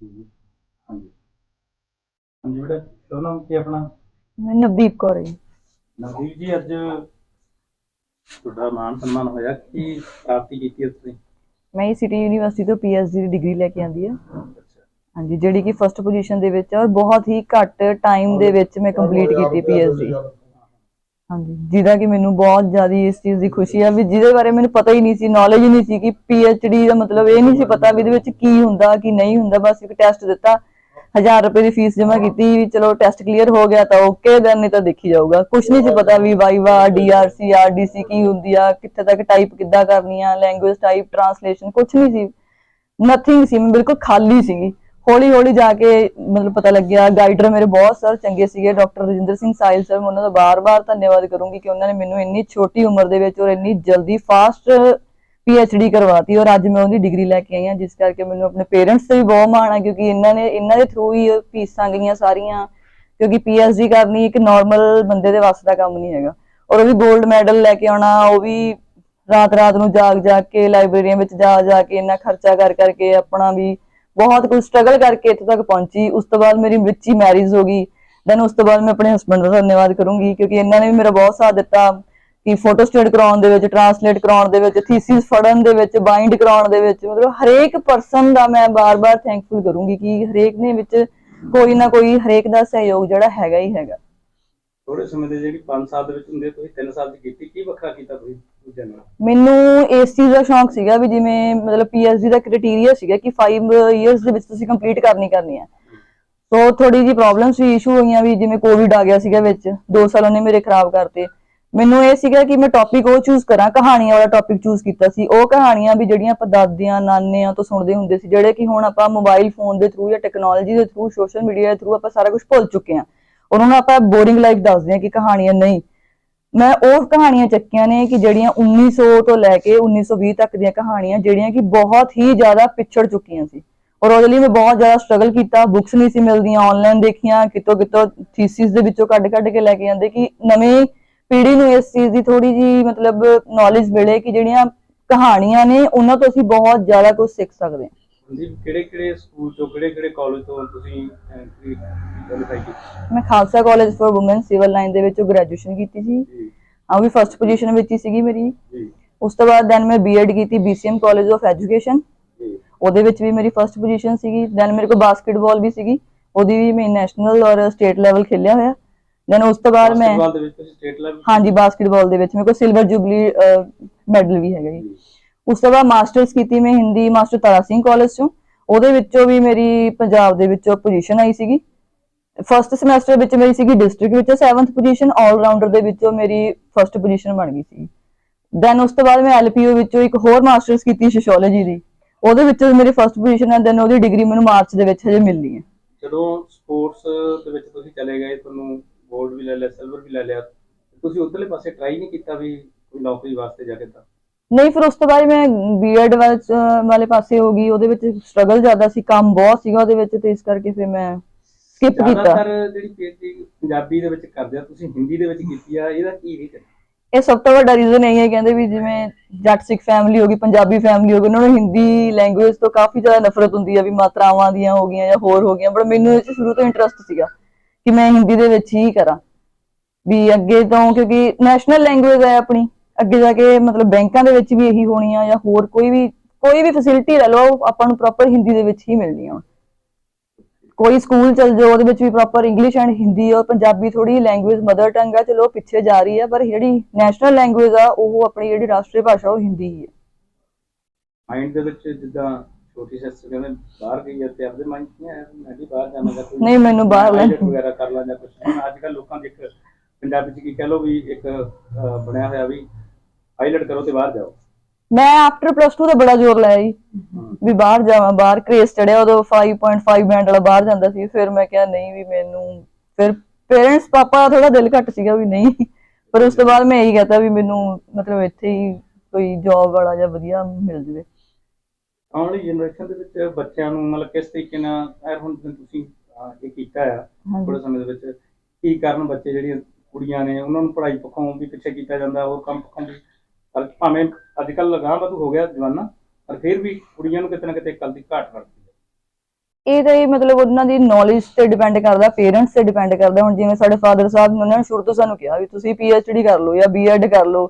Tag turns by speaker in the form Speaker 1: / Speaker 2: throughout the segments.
Speaker 1: ਹਾਂਜੀ। ਹਾਂਜੀ ਬੇਟਾ ਸ਼ੁਭ ਨਾਮ ਕੀ ਆਪਣਾ?
Speaker 2: ਮੈਂ ਨਵਦੀਪ ਕੌਰ ਹਾਂ ਜੀ।
Speaker 1: ਨਵਦੀਪ ਜੀ ਅੱਜ ਤੁਹਾਡਾ ਮਾਨ ਸਨਮਾਨ ਹੋਇਆ। ਕੀ ਪ੍ਰਾਪਤੀ ਕੀਤੀ ਹੈ ਤੁਸੀਂ?
Speaker 2: ਮੈਂ ਸਿਟੀ ਯੂਨੀਵਰਸਿਟੀ ਤੋਂ ਪੀਐਚਡੀ ਦੀ ਡਿਗਰੀ ਲੈ ਕੇ ਆਂਦੀ ਆ।
Speaker 1: ਅੱਛਾ।
Speaker 2: ਹਾਂਜੀ ਜਿਹੜੀ ਕਿ ਫਰਸਟ ਪੋਜੀਸ਼ਨ ਦੇ ਵਿੱਚ ਆ ਔਰ ਬਹੁਤ ਹੀ ਘੱਟ ਟਾਈਮ ਦੇ ਵਿੱਚ ਮੈਂ ਕੰਪਲੀਟ ਕੀਤੀ ਪੀਐਚਡੀ। ਹਾਂਜੀ। ਜਿਹਦਾ ਕਿ ਮੈਨੂੰ ਬਹੁਤ ਜ਼ਿਆਦਾ ਇਸ ਚੀਜ਼ ਦੀ ਖੁਸ਼ੀ ਆ ਵੀ ਜਿਹਦੇ ਬਾਰੇ ਮੈਨੂੰ ਪਤਾ ਹੀ ਨਹੀਂ ਸੀ ਨੌਲੇਜ ਹੀ ਨਹੀਂ ਸੀ ਕਿ ਪੀ ਐਚ ਡੀ ਦਾ ਮਤਲਬ ਇਹ ਨਹੀਂ ਸੀ ਪਤਾ ਵੀ ਇਹਦੇ ਵਿੱਚ ਕੀ ਹੁੰਦਾ, ਕੀ ਨਹੀਂ ਹੁੰਦਾ। ਬਸ ਇੱਕ ਟੈਸਟ ਦਿੱਤਾ 1000 ਰੁਪਏ ਦੀ ਫੀਸ ਜਮ੍ਹਾਂ ਕੀਤੀ, ਵੀ ਚਲੋ ਟੈਸਟ ਕਲੀਅਰ ਹੋ ਗਿਆ ਤਾਂ ਓਕੇ ਦੈਨ ਨਹੀਂ ਤਾਂ ਦੇਖੀ ਜਾਊਗਾ। ਕੁਝ ਨਹੀਂ ਸੀ ਪਤਾ ਵੀ ਵਾਈਵਾ ਡੀਆਰਸੀ ਆਰਡੀਸੀ ਕੀ ਹੁੰਦੀ ਆ, ਕਿੱਥੇ ਤੱਕ ਟਾਈਪ ਕਿੱਦਾਂ ਕਰਨੀ ਆ ਲੈਂਗੁਏਜ ਟਾਈਪ ਟਰਾਂਸਲੇਸ਼ਨ ਕੁਝ ਨਹੀਂ ਸੀ। ਨਥਿੰਗ ਸੀ, ਮੈਂ ਬਿਲਕੁਲ ਖਾਲੀ ਸੀਗੀ। ਹੌਲੀ ਹੌਲੀ ਜਾ ਕੇ ਮਤਲਬ ਪਤਾ ਲੱਗਿਆ ਗਾਈਡਰ ਮੇਰੇ ਬਹੁਤ ਸਰ ਚੰਗੇ ਸੀਗੇ ਡਾਕਟਰ ਰਜਿੰਦਰ ਸਿੰਘ ਸਾਇਲ ਸਰ ਉਹਨਾਂ ਦਾ ਬਾਰ-ਬਾਰ ਧੰਨਵਾਦ ਕਰੂੰਗੀ ਕਿ ਉਹਨਾਂ ਨੇ ਮੈਨੂੰ ਇੰਨੀ ਛੋਟੀ ਉਮਰ ਦੇ ਵਿੱਚ ਔਰ ਇੰਨੀ ਜਲਦੀ ਫਾਸਟ ਡੀ ਕਰਵਾਤੀ ਔਰ ਅੱਜ ਮੈਂ ਉਹਦੀ ਡਿਗਰੀ ਲੈ ਕੇ ਆਈ ਹਾਂ, ਜਿਸ ਕਰਕੇ ਮੈਨੂੰ ਆਪਣੇ ਪੇਰੈਂਟਸ ਤੇ ਵੀ ਬਹੁਤ ਮਾਣ ਆ, ਕਿਉਂਕਿ ਇਹਨਾਂ ਨੇ, ਇਹਨਾਂ ਦੇ ਥਰੂ ਹੀ ਫੀਸਾਂ ਗਈਆਂ ਸਾਰੀਆਂ, ਕਿਉਂਕਿ ਡੀ ਕਰਨੀ ਇੱਕ ਨਾਰਮਲ ਬੰਦੇ ਦੇ ਵਾਸਤੇ ਦਾ ਕੰਮ ਨਹੀਂ ਹੈਗਾ। ਔਰ ਉਹ ਵੀ 골ਡ ਮੈਡਲ ਲੈ ਕੇ ਆਉਣਾ, ਉਹ ਵੀ ਰਾਤ ਰਾਤ ਨੂੰ ਜਾਗ ਜਾਗ ਕੇ ਲਾਇਬ੍ਰੇਰੀਆਂ ਵਿੱਚ ਜਾ ਜਾ ਕੇ ਇੰਨਾ ਖਰਚਾ ਕਰ ਕਰਕੇ ਆਪਣਾ ਵੀ ਬਹੁਤ ਕੁਝ ਸਟਰਗਲ ਕਰਕੇ ਇੱਥੇ ਤੱਕ ਪਹੁੰਚੀ। ਉਸ ਤੋਂ ਬਾਅਦ ਮੇਰੀ ਵਿੱਚ ਮੈਰਿਜ ਹੋ ਗਈ। ਦੈਨ ਉਸ ਤੋਂ ਬਾਅਦ ਮੈਂ ਆਪਣੇ ਹਸਬੰਡ ਦਾ ਧੰਨਵਾਦ ਕਰੂੰਗੀ ਕਿਉਂਕਿ ਇਹਨਾਂ ਨੇ ਵੀ ਮੇਰਾ ਬਹੁਤ ਸਾਥ ਦਿੱਤਾ ਕਿ ਫੋਟੋ ਸਟੇਟ ਕਰਾਉਣ ਦੇ ਵਿੱਚ ਟਰਾਂਸਲੇਟ ਕਰਾਉਣ ਦੇ ਵਿੱਚ ਥੀਸਿਸ ਫੜਨ ਦੇ ਵਿੱਚ ਬਾਈਂਡ ਕਰਾਉਣ ਦੇ ਵਿੱਚ, ਮਤਲਬ ਹਰੇਕ ਪਰਸਨ ਦਾ ਮੈਂ ਬਾਰ-ਬਾਰ ਥੈਂਕਫੁਲ ਕਰੂੰਗੀ ਕਿ ਹਰੇਕ ਨੇ ਵਿੱਚ ਕੋਈ ਨਾ ਕੋਈ ਹਰੇਕ ਦਾ ਸਹਿਯੋਗ ਜਿਹੜਾ ਹੈਗਾ ਹੀ ਹੈਗਾ।
Speaker 1: ਥੋੜੇ ਸਮੇਂ ਦੇ ਜਿਹੜੀ 5 ਸਾਲ ਦੇ ਵਿੱਚ ਹੁੰਦੇ, ਤੁਸੀਂ 3 ਸਾਲ ਦੀ ਕੀਤੀ, ਕੀ ਵੱਖਰਾ ਕੀਤਾ ਤੁਸੀਂ?
Speaker 2: ਮੈਨੂੰ ਇਸ ਚੀਜ਼ ਦਾ ਸ਼ੌਂਕ ਸੀਗਾ ਵੀ ਜਿਵੇਂ ਮਤਲਬ ਪੀਐਚਡੀ ਦਾ ਕ੍ਰਾਈਟੇਰੀਆ ਸੀਗਾ ਕਿ 5 ਇਅਰਸ ਦੇ ਵਿੱਚ ਤੁਸੀਂ ਕੰਪਲੀਟ ਕਰਨੀ ਕਰਨੀ ਹੈ। ਸੋ ਥੋੜੀ ਜੀ ਪ੍ਰੋਬਲਮਸ ਵੀ ਇਸ਼ੂ ਹੋਈਆਂ ਵੀ ਜਿਵੇਂ ਕੋਵਿਡ ਆ ਗਿਆ ਸੀਗਾ ਵਿੱਚ 2 ਸਾਲ ਉਹਨੇ ਮੇਰੇ ਖਰਾਬ ਕਰਤੇ। ਮੈਨੂੰ ਇਹ ਸੀਗਾ ਕਿ ਮੈਂ ਟੌਪਿਕ ਉਹ ਚੂਜ਼ ਕਰਾਂ, ਕਹਾਣੀਆਂ ਵਾਲਾ ਟੌਪਿਕ ਚੂਜ਼ ਕੀਤਾ ਸੀ। ਉਹ ਕਹਾਣੀਆਂ ਵੀ ਜਿਹੜੀਆਂ ਆਪਾਂ ਦਾਦਿਆਂ, ਨਾਨਿਆਂ ਤੋਂ ਸੁਣਦੇ ਹੁੰਦੇ ਸੀ, ਜਿਹੜੇ ਕਿ ਹੁਣ ਆਪਾਂ ਮੋਬਾਈਲ ਫੋਨ ਦੇ ਥਰੂ ਜਾਂ ਟੈਕਨੋਲੋਜੀ ਦੇ ਥਰੂ ਸੋਸ਼ਲ ਮੀਡੀਆ ਦੇ ਥਰੂ ਆਪਾਂ ਸਾਰਾ ਕੁਝ ਭੁੱਲ ਚੁੱਕੇ ਹਾਂ। ਉਹਨਾਂ ਨੂੰ ਆਪਾਂ ਬੋਰਿੰਗ ਲਾਈਫ ਦੱਸਦੇ ਹਾਂ ਕਿ ਕਹਾਣੀਆਂ ਨਹੀਂ। ਮੈਂ ਉਹ ਕਹਾਣੀਆਂ ਚੱਕੀਆਂ ਨੇ ਕਿ ਜਿਹੜੀਆਂ 1900 ਤੋਂ ਲੈ ਕੇ 1920 ਤੱਕ ਦੀਆਂ ਕਹਾਣੀਆਂ, ਜਿਹੜੀਆਂ ਕਿ ਬਹੁਤ ਹੀ ਜ਼ਿਆਦਾ ਪਿਛੜ ਚੁੱਕੀਆਂ ਸੀ। ਔਰ ਉਹਦੇ ਲਈ ਮੈਂ ਬਹੁਤ ਜ਼ਿਆਦਾ ਸਟਰਗਲ ਕੀਤਾ ਬੁੱਕਸ ਨਹੀਂ ਸੀ ਮਿਲਦੀਆਂ ਆਨਲਾਈਨ ਦੇਖੀਆਂ, ਕਿਤੋਂ ਕਿਤੋਂ ਥੀਸਿਸ ਦੇ ਵਿੱਚੋਂ ਕੱਢ ਕੱਢ ਕੇ ਲੈ ਕੇ ਆਂਦੇ ਕਿ ਨਵੀਂ ਪੀੜ੍ਹੀ ਨੂੰ ਇਸ ਚੀਜ਼ ਦੀ ਥੋੜੀ ਜੀ ਮਤਲਬ ਨੌਲੇਜ ਮਿਲੇ ਕਿ ਜਿਹੜੀਆਂ ਕਹਾਣੀਆਂ ਨੇ, ਉਹਨਾਂ ਤੋਂ ਅਸੀਂ ਬਹੁਤ ਜ਼ਿਆਦਾ ਕੁਝ ਸਿੱਖ ਸਕਦੇ ਹਾਂ।
Speaker 1: ਨਵਦੀਪ ਕਿਹੜੇ ਕਿਹੜੇ ਸਕੂਲ ਤੋਂ ਕਿਹੜੇ ਕਿਹੜੇ ਕਾਲਜ ਤੋਂ ਤੁਸੀਂ ਕੁਆਲੀਫਾਈ ਕੀਤੀ?
Speaker 2: ਮੈਂ Khalsa college for women civil line ਦੇ ਵਿੱਚੋਂ ਗ੍ਰੈਜੂਏਸ਼ਨ ਕੀਤੀ ਸੀ।
Speaker 1: ਜੀ।
Speaker 2: ਆ ਵੀ ਫਰਸਟ ਪੋਜੀਸ਼ਨ ਵਿੱਚ ਹੀ ਸੀਗੀ ਮੇਰੀ।
Speaker 1: ਜੀ।
Speaker 2: ਉਸ ਤੋਂ ਬਾਅਦ ਦੈਨ ਮੈਂ ਬੀਐਡ ਕੀਤੀ ਬੀਸੀਐਮ ਕਾਲਜ ਆਫ ਐਜੂਕੇਸ਼ਨ
Speaker 1: ਜੀ।
Speaker 2: ਉਹਦੇ ਵਿੱਚ ਵੀ ਮੇਰੀ ਫਰਸਟ ਪੋਜੀਸ਼ਨ ਸੀਗੀ। ਦੈਨ ਮੇਰੇ ਕੋਲ ਬਾਸਕਟਬਾਲ ਵੀ ਸੀਗੀ। ਉਹਦੀ ਵੀ ਮੈਂ ਨੈਸ਼ਨਲ ਔਰ ਸਟੇਟ ਲੈਵਲ ਖੇਲਿਆ ਹੋਇਆ। ਦੈਨ ਉਸ ਤੋਂ ਬਾਅਦ ਮੈਂ
Speaker 1: ਬਾਸਕਟਬਾਲ ਦੇ ਵਿੱਚ ਤੁਸੀਂ ਸਟੇਟ ਲੈਵਲ
Speaker 2: ਹਾਂਜੀ ਬਾਸਕਟਬਾਲ ਦੇ ਵਿੱਚ। ਮੇਰੇ ਕੋਲ ਸਿਲਵਰ ਜੁਬਲੀ ਮੈਡਲ ਵੀ ਹੈਗਾ ਜੀ। ਉਸ ਤੋਂ ਬਾਅਦ ਮਾਸਟਰਸ ਕੀਤੀ ਮੈਂ ਹਿੰਦੀ ਮਾਸਟਰ ਤਾਰਾ ਸਿੰਘ ਕਾਲਜ ਚੋਂ। ਉਹਦੇ ਵਿੱਚੋਂ ਵੀ ਮੇਰੀ ਪੰਜਾਬ ਦੇ ਵਿੱਚੋਂ ਪੋਜੀਸ਼ਨ ਆਈ ਸੀਗੀ। ਫਰਸਟ ਸਮੈਸਟਰ ਵਿੱਚ ਮੇਰੀ ਸੀਗੀ ਡਿਸਟ੍ਰਿਕਟ ਵਿੱਚ 7th ਪੋਜੀਸ਼ਨ 올 ਰਾਊਂਡਰ ਦੇ ਵਿੱਚੋਂ ਮੇਰੀ ਫਰਸਟ ਪੋਜੀਸ਼ਨ ਬਣ ਗਈ ਸੀ ਦੈਨ ਉਸ ਤੋਂ ਬਾਅਦ ਮੈਂ ਐਲਪੀਯੂ ਵਿੱਚੋਂ ਇੱਕ ਹੋਰ ਮਾਸਟਰਸ ਕੀਤੀ ਸੋਸ਼ੀਓਲੋਜੀ ਦੀ। ਉਹਦੇ ਵਿੱਚ ਮੇਰੀ ਫਰਸਟ ਪੋਜੀਸ਼ਨ ਹੈ ਦੈਨ ਉਹਦੀ ਡਿਗਰੀ ਮੈਨੂੰ ਮਾਰਚ ਦੇ ਵਿੱਚ ਹਜੇ ਮਿਲਣੀ ਹੈ।
Speaker 1: ਜਦੋਂ ਸਪੋਰਟਸ ਦੇ ਵਿੱਚ ਤੁਸੀਂ ਚਲੇ ਗਏ, ਤੁਹਾਨੂੰ 골ਡ ਵੀ ਲੈ ਲਿਆ ਸਿਲਵਰ ਵੀ ਲੈ ਲਿਆ, ਤੁਸੀਂ ਉਧਰਲੇ ਪਾਸੇ ਟਰਾਈ ਨਹੀਂ ਕੀਤਾ ਵੀ ਕੋਈ ਨੌਕਰੀ ਵਾਸਤੇ ਜਾ ਕੇ ਤਾਂ?
Speaker 2: ਨਹੀਂ ਫਿਰ ਉਸ ਤੋਂ ਬਾਅਦ ਮੈਂ ਬੀਐਡ ਵਾਲੇ ਪਾਸੇ ਹੋ ਗਈ। ਉਹਦੇ ਵਿੱਚ ਸਟਰਗਲ ਜ਼ਿਆਦਾ ਸੀ ਕੰਮ ਬਹੁਤ ਸੀਗਾ ਉਹਦੇ ਵਿੱਚ ਤੇ ਇਸ ਕਰਕੇ ਫਿਰ ਮੈਂ ਸਕਿਪ ਕੀਤਾ।
Speaker 1: ਜ਼ਿਆਦਾਤਰ ਜਿਹੜੀ ਪੀਐਚਡੀ ਪੰਜਾਬੀ ਦੇ ਵਿੱਚ ਕਰਦੇ ਆ ਤੁਸੀਂ ਹਿੰਦੀ ਦੇ ਵਿੱਚ ਕੀਤੀ ਆ ਇਹਦਾ ਕੀ ਰੀਜ਼ਨ
Speaker 2: ਇਹ ਸਭ ਤੋਂ ਵੱਡਾ ਰੀਜ਼ਨ ਇਹ ਹੈ ਕਹਿੰਦੇ ਵੀ ਜਿਵੇਂ ਜੱਟ ਸਿੱਖ ਫੈਮਿਲੀ ਹੋ ਗਈ ਪੰਜਾਬੀ ਫੈਮਿਲੀ ਹੋ ਗਈ ਉਹਨਾਂ ਨੂੰ ਹਿੰਦੀ ਲੈਂਗੁਏਜ ਤੋਂ ਕਾਫੀ ਜ਼ਿਆਦਾ ਨਫ਼ਰਤ ਹੁੰਦੀ ਆ ਵੀ ਮਾਤਰਾਵਾਂ ਦੀਆਂ ਹੋ ਗਈਆਂ ਜਾਂ ਹੋਰ ਹੋ ਗਈਆਂ ਪਰ ਮੈਨੂੰ ਇਹ ਸ਼ੁਰੂ ਤੋਂ ਇੰਟਰਸਟ ਸੀਗਾ ਕਿ ਮੈਂ ਹਿੰਦੀ ਦੇ ਵਿੱਚ ਹੀ ਕਰਾਂ। ਵੀ ਅੱਗੇ ਤੋਂ ਕਿਉਂਕਿ ਨੈਸ਼ਨਲ ਲੈਂਗੁਏਜ ਹੈ ਆਪਣੀ। ਅੱਗੇ ਜਾ ਕੇ ਮਤਲਬ ਬੈਂਕਾਂ ਦੇ ਵਿੱਚ ਵੀ ਇਹੀ ਹੋਣੀ ਆ ਜਾਂ ਹੋਰ ਕੋਈ ਵੀ ਕੋਈ ਵੀ ਫੈਸਿਲਿਟੀ ਲੈ ਲਓ ਆਪਾਂ ਨੂੰ ਪ੍ਰੋਪਰ ਹਿੰਦੀ ਦੇ ਵਿੱਚ ਹੀ ਮਿਲਣੀ ਆ ਕੋਈ ਸਕੂਲ ਚਲ ਜਾਓ ਉਹਦੇ ਵਿੱਚ ਵੀ ਪ੍ਰੋਪਰ ਇੰਗਲਿਸ਼ ਐਂਡ ਹਿੰਦੀ ਔਰ ਪੰਜਾਬੀ ਥੋੜੀ ਲੈਂਗੁਏਜ ਮਦਰ ਟੰਗ ਆ ਚਲੋ ਪਿੱਛੇ ਜਾ ਰਹੀ ਆ ਪਰ ਜਿਹੜੀ ਨੈਸ਼ਨਲ ਲੈਂਗੁਏਜ ਆ ਉਹ ਆਪਣੀ ਜਿਹੜੀ ਰਾਸ਼ਟਰੀ ਭਾਸ਼ਾ ਉਹ ਹਿੰਦੀ ਹੀ ਹੈ
Speaker 1: ਮਾਈਂਡ ਦੇ ਵਿੱਚ ਜਿੱਦਾਂ ਛੋਟੀ ਸਿਸਟਰ ਕਹਿੰਦੇ ਬਾਹਰ ਗਈ ਤੇ ਆਪਦੇ ਮਾਈਂਡ ਨਹੀਂ ਆਇਆ ਮੈਂ ਵੀ ਬਾਹਰ ਜਾਣਾ ਕੋਈ
Speaker 2: ਨਹੀਂ, ਮੈਨੂੰ ਬਾਹਰ ਲੈ-
Speaker 1: ਵਗੈਰਾ ਕਰ ਲਾਂ ਜਾਂ ਕੁਝ ਅੱਜ ਕੱਲ ਲੋਕਾਂ ਦੇ ਇੱਕ ਪੰਜਾਬੀ ਚ ਕੀ ਕਹਿ ਲਓ ਵੀ ਇੱਕ ਬਣਿਆ ਹੋਇਆ ਵੀ ਆਈਲਟ ਕਰੋ ਤੇ ਬਾਹਰ ਜਾਓ।
Speaker 2: ਮੈਂ ਆਫਟਰ ਪਲੱਸ 2 ਦਾ ਬੜਾ ਜ਼ੋਰ ਲਾਇਆ ਜੀ। ਵੀ ਬਾਹਰ ਜਾਵਾਂ ਬਾਹਰ ਕ੍ਰੇਜ਼ ਚੜਿਆ ਉਦੋਂ 5.5 ਬੈਂਡ ਵਾਲਾ ਬਾਹਰ ਜਾਂਦਾ ਸੀ। ਫਿਰ ਮੈਂ ਕਿਹਾ ਨਹੀਂ ਵੀ ਮੈਨੂੰ ਫਿਰ ਪੇਰੈਂਟਸ ਪਾਪਾ ਦਾ ਥੋੜਾ ਦਿਲ ਘੱਟ ਸੀਗਾ ਵੀ ਨਹੀਂ। ਪਰ ਉਸ ਤੋਂ ਬਾਅਦ ਮੈਂ ਇਹੀ ਕਹਤਾ ਵੀ ਮੈਨੂੰ ਮਤਲਬ ਇੱਥੇ ਹੀ ਕੋਈ ਜੌਬ ਵਾਲਾ ਜਾਂ ਵਧੀਆ ਮਿਲ ਜਵੇ।
Speaker 1: ਆਉਣ ਵਾਲੀ ਜਨਰੇਸ਼ਨ ਦੇ ਵਿੱਚ ਬੱਚਿਆਂ ਨੂੰ ਮਤਲਬ ਕਿਸ ਤਰੀਕੇ ਨਾਲ ਹੁਣ ਤੁਸੀਂ ਇਹ ਕੀਤਾ ਆ ਥੋੜੇ ਸਮੇਂ ਦੇ ਵਿੱਚ ਕੀ ਕਾਰਨ ਬੱਚੇ ਜਿਹੜੀਆਂ ਕੁੜੀਆਂ ਨੇ ਉਹਨਾਂ ਨੂੰ ਪੜ੍ਹਾਈ ਪੱਖੋਂ ਵੀ ਪਿੱਛੇ ਕੀਤਾ ਜਾਂਦਾ ਹੋਰ ਕੰਮ ਪੱਖੋਂ ਵੀ ਪਰ ਭਾਵੇਂ ਅੱਜ ਕੱਲ੍ਹ ਲਗਾਂ ਵਧੂ ਹੋ ਗਿਆ ਜਵਾਨਾ ਪਰ ਫਿਰ ਵੀ ਕੁੜੀਆਂ ਨੂੰ ਕਿਤੇ ਨਾ ਕਿਤੇ ਕੱਲ ਦੀ ਘਾਟ ਰੱਖਦੀ
Speaker 2: ਇਹ ਤਾਂ ਇਹ ਮਤਲਬ ਉਹਨਾਂ ਦੀ ਨੌਲੇਜ ਤੇ ਡਿਪੈਂਡ ਕਰਦਾ ਪੇਰੈਂਟਸ ਤੇ ਡਿਪੈਂਡ ਕਰਦਾ। ਹੁਣ ਜਿਵੇਂ ਸਾਡੇ ਫਾਦਰ ਸਾਹਿਬ ਨੇ ਉਹਨਾਂ ਨੇ ਸ਼ੁਰੂ ਤੋਂ ਸਾਨੂੰ ਕਿਹਾ ਵੀ ਤੁਸੀਂ ਡੀ ਕਰ ਲਓ ਜਾਂ ਬੀਐਡ ਕਰ ਲਓ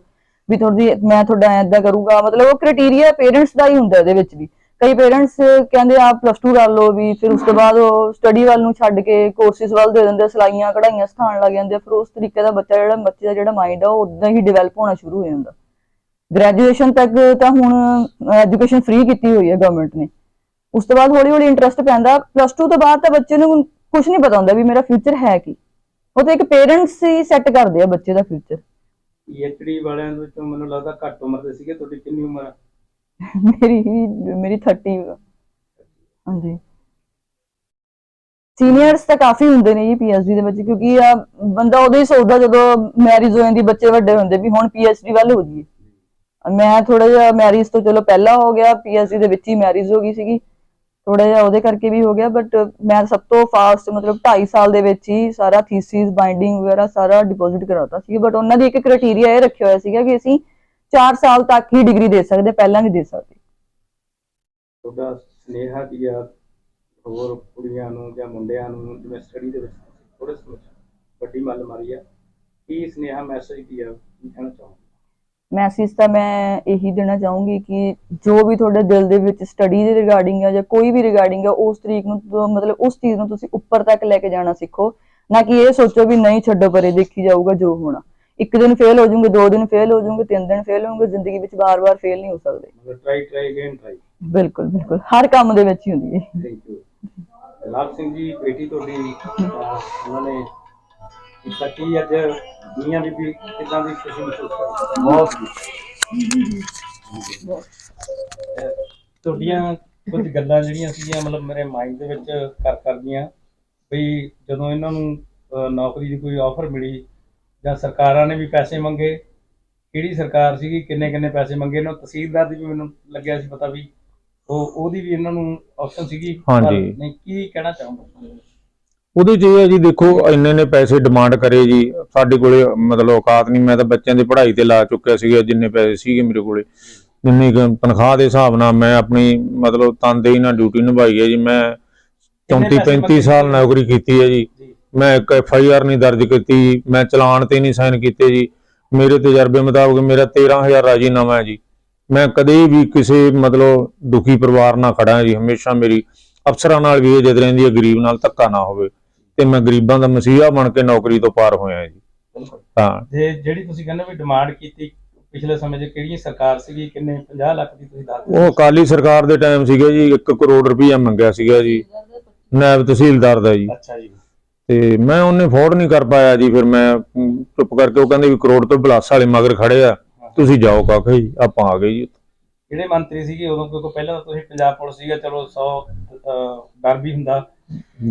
Speaker 2: ਵੀ ਤੁਹਾਡੀ ਮੈਂ ਤੁਹਾਡਾ ਐਦਾਂ ਕਰੂੰਗਾ। ਮਤਲਬ ਉਹ ਕ੍ਰਾਈਟੇਰੀਆ ਪੇਰੈਂਟਸ ਦਾ ਹੀ ਹੁੰਦਾ ਇਹਦੇ ਵਿੱਚ ਵੀ। ਕਈ ਪੇਰੈਂਟਸ ਕਹਿੰਦੇ ਆ ਪਲੱਸ 2 ਕਰ ਲਓ ਵੀ ਫਿਰ ਉਸ ਤੋਂ ਬਾਅਦ ਉਹ ਸਟੱਡੀ ਵੱਲ ਨੂੰ ਛੱਡ ਕੇ ਕੋਰਸਿਸ ਵੱਲ ਦੇ ਦਿੰਦੇ ਆ, ਕਢਾਈਆਂ ਸਿਖਾਉਣ ਲੱਗ ਜਾਂਦੇ ਫਿਰ ਉਸ ਤਰੀਕੇ ਦਾ ਬੱਚਾ ਜਿਹੜਾ ਬੱਚੇ ਦਾ ਜਿਹੜਾ ਮਾਈਂਡ ਆ ਉਹ ਉਦਾਂ ਹੀ ਡਿਵੈਲਪ ਹੋਣਾ ਸ਼ੁਰੂ ਹੋ ਜਾਂਦਾ। ਗ੍ਰੈਜੂਏਸ਼ਨ ਤੱਕ ਤਾਂ ਹੁਣ ਐਜੂਕੇਸ਼ਨ ਫ੍ਰੀ ਕੀਤੀ ਹੋਈ ਹੈ ਗਵਰਨਮੈਂਟ ਨੇ। ਉਸ ਤੋਂ ਬਾਅਦ ਹੌਲੀ ਹੌਲੀ ਇੰਟਰਸਟ ਪੈਂਦਾ। ਪਲੱਸ 2 ਤੋਂ ਬਾਅਦ ਤਾਂ ਬੱਚੇ ਨੂੰ ਕੁਝ ਨਹੀਂ ਪਤਾ ਹੁੰਦਾ ਵੀ ਮੇਰਾ ਫਿਊਚਰ ਹੈ ਕੀ। ਉਹ ਤਾਂ ਇੱਕ ਪੇਰੈਂਟਸ ਹੀ ਸੈੱਟ ਕਰਦੇ ਆ ਬੱਚੇ ਦਾ ਫਿਊਚਰ
Speaker 1: ਪੀਐਚਡੀ ਵਾਲਿਆਂ ਦੇ ਵਿੱਚੋਂ ਮੈਨੂੰ ਲੱਗਦਾ ਘੱਟ ਉਮਰ ਦੇ ਸੀਗੇ। ਤੁਹਾਡੀ ਕਿੰਨੀ ਉਮਰ ਆ?
Speaker 2: ਮੇਰੀ ਮੇਰੀ 30 ਹਾਂਜੀ। ਸੀਨੀਅਰਸ ਤਾਂ ਕਾਫੀ ਹੁੰਦੇ ਨੇ ਜੀ ਪੀਐਚਡੀ ਦੇ ਵਿੱਚ ਕਿਉਂਕਿ ਆ ਬੰਦਾ ਉਦੋਂ ਹੀ ਸੋਚਦਾ ਜਦੋਂ ਮੈਰਿਜ ਹੋ ਜਾਂਦੀ ਬੱਚੇ ਵੱਡੇ ਹੁੰਦੇ ਵੀ ਹੁਣ ਪੀਐਚਡੀ ਵੱਲ ਹੋ ਜਾਈਏ। ਮੈਂ ਥੋੜਾ ਜਿਹਾ ਮੈਰਿਜ ਤੋਂ ਚਲੋ ਪਹਿਲਾਂ ਹੋ ਗਿਆ ਪੀਐਚਡੀ ਦੇ ਵਿੱਚ ਹੀ ਮੈਰਿਜ ਹੋ ਗਈ ਸੀਗੀ। ਥੋੜਾ ਜਿਹਾ ਉਹਦੇ ਕਰਕੇ ਵੀ ਹੋ ਗਿਆ ਬਟ ਮੈਂ ਸਭ ਤੋਂ ਫਾਸਟ ਮਤਲਬ 2.5 ਸਾਲ ਦੇ ਵਿੱਚ ਹੀ ਸਾਰਾ ਥੀਸਿਸ ਬਾਈਂਡਿੰਗ ਵਗੈਰਾ ਸਾਰਾ ਡਿਪੋਜ਼ਿਟ ਕਰਾਤਾ ਸੀ ਬਟ ਉਹਨਾਂ ਦੀ ਇੱਕ ਕ੍ਰਾਈਟੇਰੀਆ ਇਹ ਰੱਖਿਆ ਹੋਇਆ ਸੀਗਾ ਕਿ ਅਸੀਂ 4 ਸਾਲ ਤੱਕ ਹੀ ਡਿਗਰੀ ਦੇ ਸਕਦੇ, ਪਹਿਲਾਂ ਨਹੀਂ ਦੇ ਸਕਦੇ।
Speaker 1: ਤੁਹਾਡਾ ਸੁਨੇਹਾ ਕੀ ਆ? ਹੋਰ ਕੁੜੀਆਂ ਨੂੰ ਜਾਂ ਮੁੰਡਿਆਂ ਨੂੰ, ਜਿਵੇਂ ਸਟੱਡੀ ਦੇ ਵਿੱਚ ਥੋੜੇ ਸਮੇਂ 'ਚ ਵੱਡੀ ਮੱਲ ਮਾਰੀ ਆ। ਕੀ ਸੁਨੇਹਾ ਮੈਸੇਜ ਕੀ ਆ? ਕੀ ਕਹਿਣਾ ਚਾਹੋਗੇ?
Speaker 2: ਮੈਸੇਜ ਤਾਂ ਮੈਂ ਇਹੀ ਦੇਣਾ ਚਾਹੂੰਗੀ ਕਿ ਜੋ ਵੀ ਤੁਹਾਡੇ ਦਿਲ ਦੇ ਵਿੱਚ ਸਟੱਡੀ ਦੇ ਰਿਗਾਰਡਿੰਗ ਆ ਜਾਂ ਕੋਈ ਵੀ ਰਿਗਾਰਡਿੰਗ ਆ ਉਸ ਤਰੀਕ ਨੂੰ ਮਤਲਬ ਉਸ ਚੀਜ਼ ਨੂੰ ਤੁਸੀਂ ਉੱਪਰ ਤੱਕ ਲੈ ਕੇ ਜਾਣਾ ਸਿੱਖੋ। ਨਾ ਕਿ ਇਹ ਸੋਚੋ ਵੀ ਨਹੀਂ ਛੱਡੋ ਪਰੇ ਦੇਖੀ ਜਾਊਗਾ ਜੋ ਹੋਣਾ। ਇੱਕ ਦਿਨ ਫੇਲ ਹੋ ਜਾਓਗੇ ਦੋ ਦਿਨ ਫੇਲ ਹੋ ਜਾਓਗੇ ਤਿੰਨ ਦਿਨ ਫੇਲ ਹੋਗੇ ਜ਼ਿੰਦਗੀ ਵਿੱਚ ਬਾਰ-ਬਾਰ ਫੇਲ ਨਹੀਂ ਹੋ ਸਕਦੇ।
Speaker 1: ਮਤਲਬ ਟਰਾਈ ਟਰਾਈ ਅਗੇਨ ਟਰਾਈ
Speaker 2: ਬਿਲਕੁਲ ਬਿਲਕੁਲ। ਹਰ ਕੰਮ ਦੇ ਵਿੱਚ ਹੀ ਹੁੰਦੀ ਹੈ।
Speaker 1: ਥੈਂਕ ਯੂ ਲਾਭ ਸਿੰਘ ਜੀ ਬੇਟੀ ਤੁਹਾਡੀ ਉਹਨਾਂ ਨੇ ਕੀਤਾ ਕੀ ਅੱਜ ਮੀਆਂ ਬੀਬੀ ਕਿਦਾਂ ਦੀ ਖੁਸ਼ੀ ਮਹਿਸੂਸ ਕਰਦੀ? ਬਹੁਤ ਤੁਹਾਡੀਆਂ ਕੁਝ ਗੱਲਾਂ ਜਿਹੜੀਆਂ ਸੀਗੀਆਂ ਮਤਲਬ ਮੇਰੇ ਮਾਈਂਡ ਦੇ ਵਿੱਚ ਕਰ ਕਰਦੀਆਂ ਵੀ ਜਦੋਂ ਇਹਨਾਂ ਨੂੰ ਨੌਕਰੀ ਦੀ ਕੋਈ ਆਫਰ ਮਿਲੀ ਜਾਂ ਸਰਕਾਰਾਂ ਨੇ ਵੀ ਪੈਸੇ ਮੰਗੇ ਕਿਹੜੀ ਸਰਕਾਰ ਸੀਗੀ ਕਿੰਨੇ ਕਿੰਨੇ ਪੈਸੇ ਮੰਗੇ ਇਹਨਾਂ ਤਹਿਸੀਲਦਾਰ ਦੀ ਵੀ ਮੈਨੂੰ ਲੱਗਿਆ ਸੀ ਪਤਾ ਵੀ ਉਹ ਉਹਦੀ ਵੀ ਇਹਨਾਂ ਨੂੰ ਆਪਸ਼ਨ ਸੀਗੀ।
Speaker 3: ਹਾਂਜੀ।
Speaker 1: ਨਹੀਂ ਕੀ ਕਹਿਣਾ ਚਾਹੋਗੇ
Speaker 3: ਉਹਦੇ 'ਚ ਇਹ ਹੈ ਜੀ ਦੇਖੋ ਇੰਨੇ ਨੇ ਪੈਸੇ ਡਿਮਾਂਡ ਕਰੇ ਜੀ। ਸਾਡੇ ਕੋਲੇ ਮਤਲਬ ਔਕਾਤ ਨਹੀਂ ਮੈਂ ਤਾਂ ਬੱਚਿਆਂ ਦੀ ਪੜ੍ਹਾਈ ਤੇ ਲਾ ਚੁੱਕਿਆ ਸੀਗਾ ਜਿੰਨੇ ਪੈਸੇ ਸੀਗੇ ਮੇਰੇ ਕੋਲੇ। ਜਿੰਨੀ ਤਨਖਾਹ ਦੇ ਹਿਸਾਬ ਨਾਲ ਮੈਂ ਆਪਣੀ ਮਤਲਬ ਤਨਦੇਹੀ ਨਾਲ ਡਿਊਟੀ ਨਿਭਾਈ ਹੈ ਜੀ। ਮੈਂ
Speaker 1: ਕਿੰਨੇ
Speaker 3: 34
Speaker 1: ਪੈਸੇ
Speaker 3: 35 ਸਾਲ? ਨੌਕਰੀ ਕੀਤੀ ਹੈ ਜੀ। ਮੈਂ ਇੱਕ ਐਫ ਆਈ ਆਰ ਨਹੀਂ ਦਰਜ ਕੀਤੀ ਮੈਂ ਚਲਾਨ ਤੇ ਨਹੀਂ ਸਾਈਨ ਕੀਤੇ ਜੀ। ਮੇਰੇ ਤਜਰਬੇ ਮੁਤਾਬਕ ਮੇਰਾ 13000 ਰਾਜੀਨਾਮਾ ਹੈ ਜੀ। ਮੈਂ ਕਦੇ ਵੀ ਕਿਸੇ ਮਤਲਬ ਦੁਖੀ ਪਰਿਵਾਰ ਨਾਲ ਖੜਾ ਹਾਂ ਜੀ। ਹਮੇਸ਼ਾ ਮੇਰੀ ਅਫਸਰਾਂ ਨਾਲ ਵੀ ਇਹ ਜਦ ਰਹਿੰਦੀ ਹੈ ਗਰੀਬ ਨਾਲ ਧੱਕਾ ਨਾ ਹੋਵੇ। ਤੇ ਮੈਂ ਗਰੀਬਾਂ ਦਾ ਮਸੀਹਾ ਬਣ ਕੇ ਨੌਕਰੀ ਤੋਂ ਪਾਰ ਹੋਇਆ ਜੀ।
Speaker 1: ਬਿਲਕੁਲ।
Speaker 3: ਹਾਂ
Speaker 1: ਜੇ ਜਿਹੜੀ ਤੁਸੀਂ ਕਹਿੰਦੇ ਵੀ ਡਿਮਾਂਡ ਕੀਤੀ ਪਿਛਲੇ ਸਮੇਂ 'ਚ ਕਿਹੜੀ ਸਰਕਾਰ ਸੀਗੀ ਕਿੰਨੇ 50 ਲੱਖ ਦੀ ਤੁਸੀਂ ਦੱਸ
Speaker 3: ਉਹ ਅਕਾਲੀ ਸਰਕਾਰ ਦੇ ਟਾਈਮ ਸੀਗਾ ਜੀ 1 ਕਰੋੜ ਰੁਪਈਆ ਮੰਗਿਆ ਸੀਗਾ ਜੀ ਨਾਇਬ ਤਹਿਸੀਲਦਾਰ ਦਾ ਜੀ।
Speaker 1: ਅੱਛਾ ਜੀ।
Speaker 3: ਤੇ ਮੈਂ ਉਹਨੇ ਅਫੋਰਡ ਨਹੀਂ ਕਰ ਪਾਇਆ ਜੀ ਫਿਰ ਮੈਂ ਚੁੱਪ ਕਰਕੇ ਉਹ ਕਹਿੰਦੇ ਵੀ ਕਰੋੜ ਤੋਂ ਪਲੱਸ ਵਾਲੇ ਮਗਰ ਖੜੇ ਆ ਤੁਸੀਂ ਜਾਓ ਕਾਕਾ ਜੀ ਆਪਾਂ ਆ ਗਏ ਜੀ।
Speaker 1: ਜਿਹੜੇ ਮੰਤਰੀ ਸੀਗੇ ਉਦੋਂ ਕਿਉਂਕਿ ਪਹਿਲਾਂ ਤਾਂ ਤੁਸੀਂ ਪੰਜਾਬ ਪੁਲਿਸ ਸੀਗਾ ਚਲੋ 100 ਡਰ ਵੀ ਹੁੰਦਾ।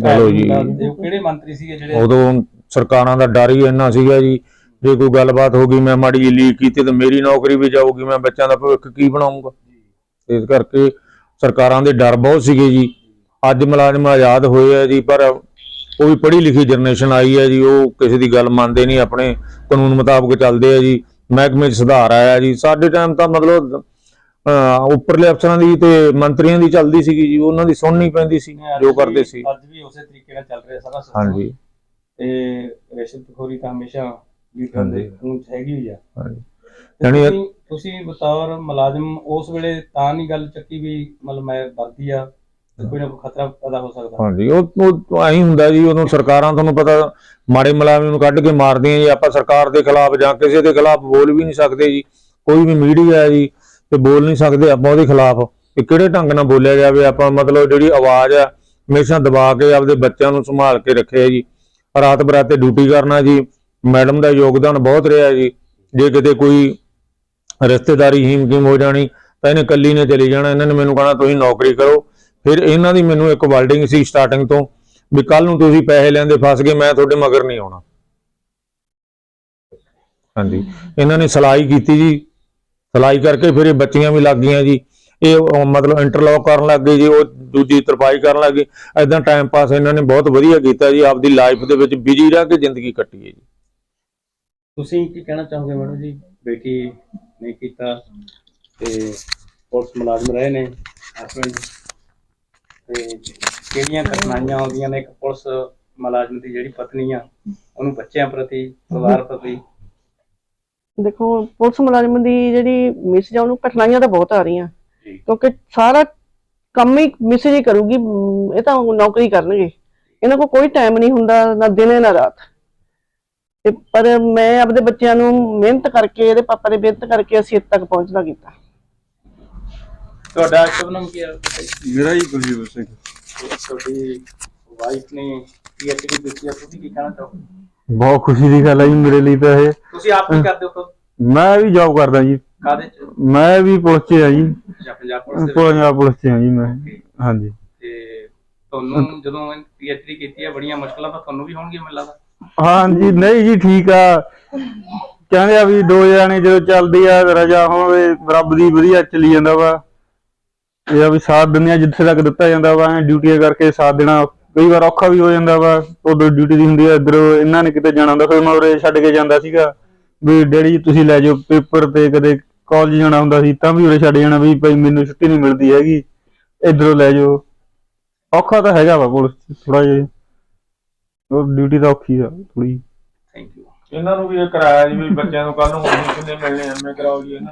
Speaker 3: ਚਲੋ ਜੀ।
Speaker 1: ਕਿਹੜੇ ਮੰਤਰੀ ਸੀਗੇ ਜਿਹੜੇ
Speaker 3: ਉਦੋਂ ਸਰਕਾਰਾਂ ਦਾ ਡਰ ਹੀ ਇੰਨਾ ਸੀਗਾ ਜੀ। ਜੇ ਕੋਈ ਗੱਲਬਾਤ ਹੋ ਗਈ ਮੈਂ ਮਾੜੀ ਜਿਹੀ ਲੀਕ ਕੀਤੀ ਤੇ ਮੇਰੀ ਨੌਕਰੀ ਵੀ ਜਾਊਗੀ ਮੈਂ ਬੱਚਿਆਂ ਦਾ ਭਵਿੱਖ ਕੀ ਬਣਾਉਂਗਾ ਇਸ ਕਰਕੇ ਸਰਕਾਰਾਂ ਦੇ ਡਰ ਬਹੁਤ ਸੀਗੇ ਜੀ। ਅੱਜ ਮੁਲਾਜ਼ਮ ਆਜ਼ਾਦ ਹੋਏ ਆ ਜੀ ਪਰ ਉਹ ਵੀ ਪੜ੍ਹੀ ਲਿਖੀ ਜਨਰੇਸ਼ਨ ਆਈ ਹੈ ਜੀ ਉਹ ਕਿਸੇ ਦੀ ਗੱਲ ਮੰਨਦੇ ਨਹੀਂ ਆਪਣੇ ਕਾਨੂੰਨ ਮੁਤਾਬਕ ਚੱਲਦੇ ਆ ਜੀ। ਮਹਿਕਮੇ 'ਚ ਸੁਧਾਰ ਆਇਆ ਜੀ। ਸਾਡੇ ਟਾਈਮ ਤਾਂ ਮਤਲਬ ਉੱਪਰਲੇ ਅਫਸਰਾਂ ਦੀ ਤੇ ਮੰਤਰੀਆਂ ਦੀ ਚੱਲਦੀ ਸੀਗੀ ਜੀ ਉਹਨਾਂ ਦੀ ਸੁਣਨੀ ਪੈਂਦੀ ਸੀ ਜੋ ਕਰਦੇ ਸੀ।
Speaker 1: ਅੱਜ ਵੀ ਉਸੇ ਤਰੀਕੇ ਨਾਲ ਚੱਲ ਰਿਹਾ ਸਾਰਾ।
Speaker 3: ਹਾਂਜੀ।
Speaker 1: ਤੇ ਰਿਸ਼ਵਤਖੋਰੀ ਤਾਂ ਹਮੇਸ਼ਾ ਲੀਡਰਾਂ ਦੇ 'ਚ ਹੈਗੀ ਹੋਈ ਆ।
Speaker 3: ਹਾਂਜੀ। ਯਾਨੀ
Speaker 1: ਤੁਸੀਂ ਬਤੌਰ ਮੁਲਾਜ਼ਮ ਉਸ ਵੇਲੇ ਤਾਂ ਨਹੀਂ ਗੱਲ ਚੱਕੀ ਵੀ ਮਤਲਬ ਮੈਂ ਵਰਦੀ ਆ ਕੋਈ ਨਾ ਕੋਈ ਖਤਰਾ ਪੈਦਾ ਹੋ ਸਕਦਾ।
Speaker 3: ਹਾਂਜੀ ਉਹ ਉਹ ਐਂ ਹੁੰਦਾ ਜੀ ਉਦੋਂ ਸਰਕਾਰਾਂ ਤੁਹਾਨੂੰ ਪਤਾ ਮਾੜੇ ਮੁਲਾਜ਼ਮ ਨੂੰ ਕੱਢ ਕੇ ਮਾਰਦੀਆਂ ਜੀ ਆਪਾਂ ਸਰਕਾਰ ਦੇ ਖਿਲਾਫ ਜਾਂ ਕਿਸੇ ਦੇ ਖਿਲਾਫ ਬੋਲ ਵੀ ਨਹੀਂ ਸਕਦੇ ਜੀ ਕੋਈ ਵੀ ਮੀਡੀਆ ਹੈ ਜੀ ਤੇ ਬੋਲ ਨਹੀਂ ਸਕਦੇ ਆਪਾਂ ਉਹਦੇ ਖਿਲਾਫ। ਕਿ ਕਿਹੜੇ ਢੰਗ ਨਾਲ ਬੋਲਿਆ ਜਾਵੇ ਆਪਾਂ ਮਤਲਬ ਜਿਹੜੀ ਆਵਾਜ਼ ਆ, ਹਮੇਸ਼ਾ ਦਬਾ ਕੇ ਆਪਦੇ ਬੱਚਿਆਂ ਨੂੰ ਸੰਭਾਲ ਕੇ ਰੱਖਿਆ ਜੀ। ਰਾਤ ਬਰਾਤੇ ਡਿਊਟੀ ਕਰਨਾ ਜੀ, ਮੈਡਮ ਦਾ ਯੋਗਦਾਨ ਬਹੁਤ ਰਿਹਾ ਜੀ। ਜੇ ਕਿਤੇ ਕੋਈ ਰਿਸ਼ਤੇਦਾਰੀ ਹੀਮ ਕੀਮ ਹੋ ਜਾਣੀ, ਤਾਂ ਇਹਨੇ ਕੱਲੀ ਨੇ ਚਲੇ ਜਾਣਾ, ਇਹਨਾਂ ਨੇ ਮੈਨੂੰ ਕਹਣਾ, ਤੁਸੀਂ ਨੌਕਰੀ ਕਰੋ। ਫਿਰ ਇਹਨਾਂ ਦੀ ਮੈਨੂੰ ਇੱਕ ਵਰਡਿੰਗ ਸੀ ਸਟਾਰਟਿੰਗ ਤੋਂ, ਵੀ ਕੱਲ ਨੂੰ ਤੁਸੀਂ ਪੈਸੇ ਲੈਂਦੇ ਫਸ ਗਏ, ਮੈਂ ਤੁਹਾਡੇ ਮਗਰ ਨਹੀਂ ਆਉਣਾ। ਹਾਂਜੀ। ਇਹਨਾਂ ਨੇ ਸਲਾਈ ਕੀਤੀ ਜੀ ਸਲਾਈ ਕਰਕੇ ਫਿਰ ਇਹ ਬੱਚੀਆਂ ਵੀ ਲੱਗ ਗਈਆਂ ਜੀ। ਇਹ ਮਤਲਬ ਇੰਟਰਲੌਕ ਕਰਨ ਲੱਗ ਗਏ ਜੀ, ਉਹ ਦੂਜੀ ਤਰਪਾਈ ਕਰਨ ਲੱਗ ਗਏ। ਐਦਾਂ ਟਾਈਮ ਪਾਸ ਇਹਨਾਂ ਨੇ ਬਹੁਤ ਵਧੀਆ ਕੀਤਾ ਜੀ, ਆਪਦੀ ਲਾਈਫ ਦੇ ਵਿੱਚ ਬਿਜ਼ੀ ਰਹਿ ਕੇ ਜ਼ਿੰਦਗੀ ਕੱਟੀ ਹੈ ਜੀ।
Speaker 1: ਤੁਸੀਂ ਕੀ ਕਹਿਣਾ ਚਾਹੋਗੇ ਮੈਡਮ ਜੀ? ਬੇਟੀ ਨੇ ਕੀਤਾ ਤੇ ਪੁਲਿਸ ਮੁਲਾਜ਼ਮ ਰਹੇ ਨੇ ਹਸਬੰਡ ਤੇ ਕਿਹੜੀਆਂ ਕਠਿਨਾਈਆਂ ਆਉਂਦੀਆਂ ਨੇ? ਇੱਕ ਪੁਲਿਸ ਮੁਲਾਜ਼ਮ ਦੀ ਜਿਹੜੀ ਪਤਨੀ ਆ, ਉਹਨੂੰ ਬੱਚਿਆਂ ਪ੍ਰਤੀ, ਪਰਿਵਾਰ ਪ੍ਰਤੀ
Speaker 4: ਦੇਖੋ ਪੁਲਿਸ ਮੁਲਾਜ਼ਮ ਦੀ ਜਿਹੜੀ ਮਿਸ ਜਾ ਉਹਨੂੰ ਕਠਿਨਾਈਆਂ ਤਾਂ ਬਹੁਤ ਆ ਰਹੀਆਂ। ਕਿਉਂਕਿ ਸਾਰਾ ਕੰਮ ਹੀ ਮਿਸ ਹੀ ਕਰੂਗੀ ਇਹ ਤਾਂ ਨੌਕਰੀ ਕਰਨਗੇ। ਇਹਨਾਂ ਕੋਲ ਕੋਈ ਟਾਈਮ ਨਹੀਂ ਹੁੰਦਾ ਨਾ ਦਿਨੇ ਨਾ ਰਾਤ। ਤੇ ਪਰ ਮੈਂ ਆਪਦੇ ਬੱਚਿਆਂ ਨੂੰ ਮਿਹਨਤ ਕਰਕੇ ਇਹਦੇ ਪਾਪਾ ਦੇ ਮਿਹਨਤ ਕਰਕੇ ਅਸੀਂ ਇੱਥੇ ਤੱਕ ਪਹੁੰਚਦਾ ਕੀਤਾ।
Speaker 1: ਤੁਹਾਡਾ ਸ਼ੁਭ ਨਾਮ ਕੀ ਹੈ?
Speaker 5: ਮੇਰਾ ਹੀ ਕੁਲਜੀਤ ਸਿੰਘ।
Speaker 1: ਤੁਹਾਡੀ ਵਾਈਫ ਨੇ ਪੀਐਚਡੀ ਕੀਤੀ ਆ ਤੁਸੀਂ ਕੀ ਕਹਿਣਾ ਚਾਹੋਗੇ?
Speaker 5: ਬਹੁਤ ਖੁਸ਼ੀ ਦੀ ਗੱਲ ਹੈ ਜੀ ਮੇਰੇ ਲਈ ਤਾਂ ਇਹ।
Speaker 1: ਤੁਸੀਂ ਆਪ ਕੀ ਕਰਦੇ ਹੋ
Speaker 5: ਮੈਂ ਵੀ ਜੌਬ ਕਰਦਾ ਜੀ।
Speaker 1: ਕਾਦੇ ਚ?
Speaker 5: ਮੈਂ ਵੀ ਪੁਲਿਸ 'ਚ ਆ ਜੀ।
Speaker 1: ਜਾਂ ਪੰਜਾਬ ਪੁਲਿਸ ਦੇ ਵਿੱਚ?
Speaker 5: ਪੰਜਾਬ ਪੁਲਿਸ 'ਚ ਆ ਜੀ ਮੈਂ। ਹਾਂਜੀ।
Speaker 1: ਤੇ ਤੁਹਾਨੂੰ ਜਦੋਂ ਪੀਐਚਡੀ ਕੀਤੀ ਆ ਬੜੀਆਂ ਮੁਸ਼ਕਲਾਂ ਤਾਂ ਤੁਹਾਨੂੰ ਵੀ ਹੋਣਗੀਆਂ ਮੈਨੂੰ ਲੱਗਦਾ।
Speaker 5: ਹਾਂਜੀ ਨਹੀਂ ਜੀ ਠੀਕ ਆ। ਕਹਿੰਦੇ ਆ ਵੀ ਦੋ ਜਾਣੇ ਜਦੋਂ ਚੱਲਦੀ ਆ ਰਜਾ ਹੋਵੇ ਰੱਬ ਦੀ ਵਧੀਆ ਚੱਲੀ ਜਾਂਦਾ ਵਾ। ਇਹ ਆ ਵੀ ਸਾਥ ਦਿੰਦੇ ਆ ਜਿੱਥੇ ਤੱਕ ਦਿੱਤਾ ਜਾਂਦਾ ਵਾ ਡਿਊਟੀਆਂ ਕਰਕੇ ਸਾਥ ਦੇਣਾ ਕਈ ਵਾਰ ਔਖਾ ਵੀ ਹੋ ਜਾਂਦਾ ਵਾ ਉਦੋਂ ਡਿਊਟੀ ਦੀ ਹੁੰਦੀ ਆ ਇੱਧਰ ਇਹਨਾਂ ਨੇ ਕਿਤੇ ਜਾਣਾ ਹੁੰਦਾ ਫਿਰ ਮੈਂ ਉਰੇ ਛੱਡ ਕੇ ਜਾਂਦਾ ਸੀਗਾ। ਵੀ ਡੈਡੀ ਜੀ ਤੁਸੀਂ ਲੈ ਜਾਓ ਪੇਪਰ ਤੇ ਕਦੇ ਕਾਲਜ ਜਾਣਾ ਹੁੰਦਾ ਸੀ ਤਾਂ ਵੀ ਉਰੇ ਛੱਡ ਜਾਣਾ ਵੀ ਭਾਈ ਮੈਨੂੰ ਛੁੱਟੀ ਨਹੀਂ ਮਿਲਦੀ ਹੈਗੀ ਇੱਧਰੋਂ ਲੈ ਜਾਓ। ਔਖਾ ਤਾਂ ਹੈਗਾ ਵਾ ਪੁਲਿਸ ਥੋੜਾ ਜਿਹਾ। ਉਹ ਡਿਊਟੀ ਤਾਂ ਔਖੀ ਆ ਥੋੜੀ
Speaker 1: ਥੈਂਕ ਯੂ
Speaker 3: ਇਹਨਾਂ ਨੂੰ ਵੀ ਇਹ ਕਰਾਇਆ ਜੀ ਵੀ ਬੱਚਿਆਂ ਨੂੰ ਕੱਲ ਨੂੰ ਕਿੰਨੇ ਮਿਲਣੇ ਐਵੇਂ ਕਰਾਓ ਜੀ ਇਹਨਾਂ